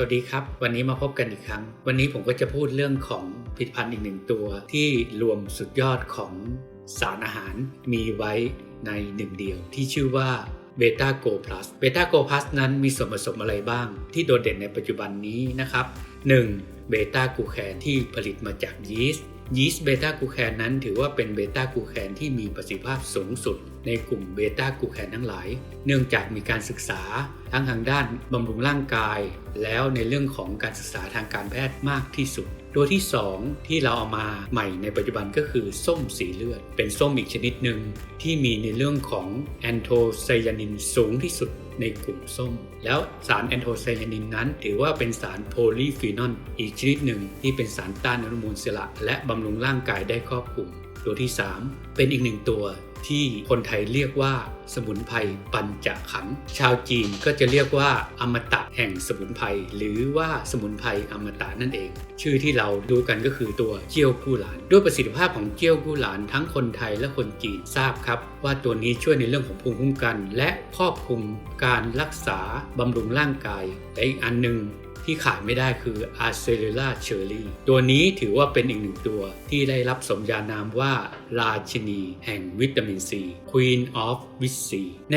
สวัสดีครับ วันนี้มาพบกันอีกครั้ง วันนี้ผมก็จะพูดเรื่องของผลิตภัณฑ์อีกหนึ่งตัว ที่รวมสุดยอดของสารอาหารมีไว้ในหนึ่งเดียว ที่ชื่อว่าเบต้าโกพลัสเบต้าโกพลัสนั้นมีส่วนผสมอะไรบ้าง ที่โดดเด่นในปัจจุบันนี้นะครับ 1. เบต้ากูแคนที่ผลิตมาจากยีสต์ยีสต์เบต้ากูแคนนั้นถือว่าเป็นเบต้ากูแคนที่มีประสิทธิภาพสูงสุดในกลุ่มเบต้ากูแคนทั้งหลาย เนื่องจากมีการศึกษาทั้งทางด้านบำรุงร่างกาย แล้วในเรื่องของการศึกษาทางการแพทย์มากที่สุด ตัวที่ 2 ที่เราเอามาใหม่ในปัจจุบันก็คือส้มสีเลือด เป็นส้มอีกชนิดหนึ่งที่มีในเรื่องของแอนโทไซยานินสูงที่สุดในกลุ่มส้ม แล้วสารแอนโทไซยานินนั้น ถือว่าเป็นสารโพลีฟีนอลอีกชนิดหนึ่งที่เป็นสารต้านอนุมูลอิสระ และบำรุงร่างกายได้ครอบคลุม ตัวที่ 3 เป็นอีกหนึ่งตัวที่คนไทยเรียกว่า สมุนไพรปัญจขันธ์ชาวจีนก็จะเรียกว่าอมตะแห่งสมุนไพรหรือว่าสมุนไพรอมตะนั่นเอง ชื่อที่เราดูกันก็คือตัวเจียวกู้หลาน ด้วยประสิทธิภาพของเจียวกู้หลานทั้งคนไทยและคนจีนทราบครับ ว่าตัวนี้ช่วยในเรื่องของภูมิคุ้มกัน และครอบคลุมการรักษาบำรุงร่างกายแต่อีกอันหนึ่งที่ขาดไม่ได้คือ a r c e l l u l a c h e รี่ตัวนี้ถือว่าเป็นอีกหนึ่งตัวที่ได้รับสมญานามว่า ราชินีแห่งวิตามินซี Queen of v i t 4 ใน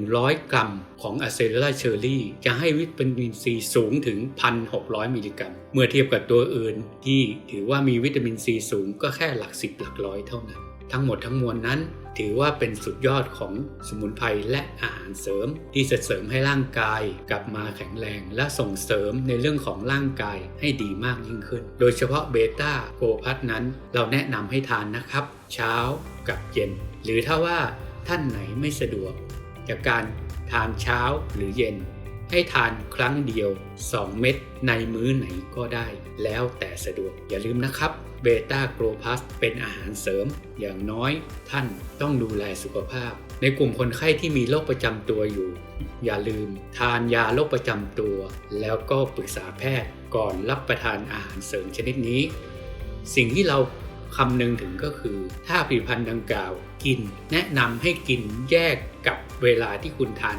100 กรัมของอะเซเรล่าเชอร์รี่จะให้วิตามินซีสูงถึง 1,600 มิลลิกรัม เมื่อเทียบกับตัวอื่นที่ถือว่ามีวิตามินซีสูงก็แค่หลักสิบหลักร้อยเท่านั้น ทั้งหมดทั้งมวลนั้น ถือว่าเป็นสุดยอดของสมุนไพรและอาหารเสริม ที่จะเสริมให้ร่างกายกลับมาแข็งแรงและส่งเสริมในเรื่องของร่างกายให้ดีมากยิ่งขึ้น โดยเฉพาะเบต้าโกพัทนั้น เราแนะนำให้ทานนะครับ เช้ากับเย็น หรือถ้าว่า ท่านไหนไม่สะดวก จากการทานเช้าหรือเย็น ให้ทานครั้งเดียว 2 เม็ดในมื้อไหนก็ได้ แล้วแต่สะดวกอย่าลืมนะครับเบต้าโกรพัสเป็นอาหารเสริม อย่างน้อยท่านต้องดูแลสุขภาพ ในกลุ่มคนไข้ที่มีโรคประจำตัวอยู่ อย่าลืมทานยาโรคประจำตัว แล้วก็ปรึกษาแพทย์ก่อนรับประทานอาหารเสริมชนิดนี้ สิ่งที่เรา คำนึงถึงก็คือ ถ้าผลิตภัณฑ์ดังกล่าวกิน แนะนำให้กินแยกกับเวลาที่คุณทาน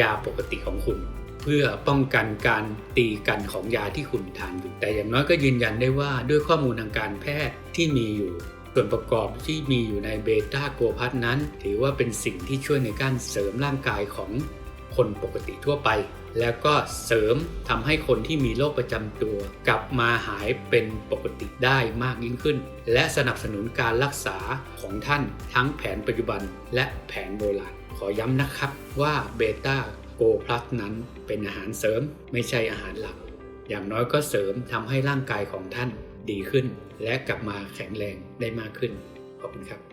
ยาปกติของคุณ เพื่อป้องกันการตีกันของยาที่คุณทานอยู่ แต่อย่างน้อยก็ยืนยันได้ว่าด้วยข้อมูลทางการแพทย์ที่มีอยู่ส่วนประกอบที่มีอยู่ในเบต้าโกพัทนั้น ถือว่าเป็นสิ่งที่ช่วยในการเสริมร่างกายของคนปกติทั่วไป แล้วก็เสริมทำให้คนที่มีโรคประจำตัว กลับมาหายเป็นปกติได้มากยิ่งขึ้น และสนับสนุนการรักษาของท่านทั้งแผนปัจจุบันและแผนโบราณขอย้ำนะครับว่าเบต้าโกพลัสนั้นเป็นอาหารเสริมไม่ใช่อาหารหลัก อย่างน้อยก็เสริมทำให้ร่างกายของท่านดีขึ้น และกลับมาแข็งแรงได้มากขึ้น ขอบคุณครับ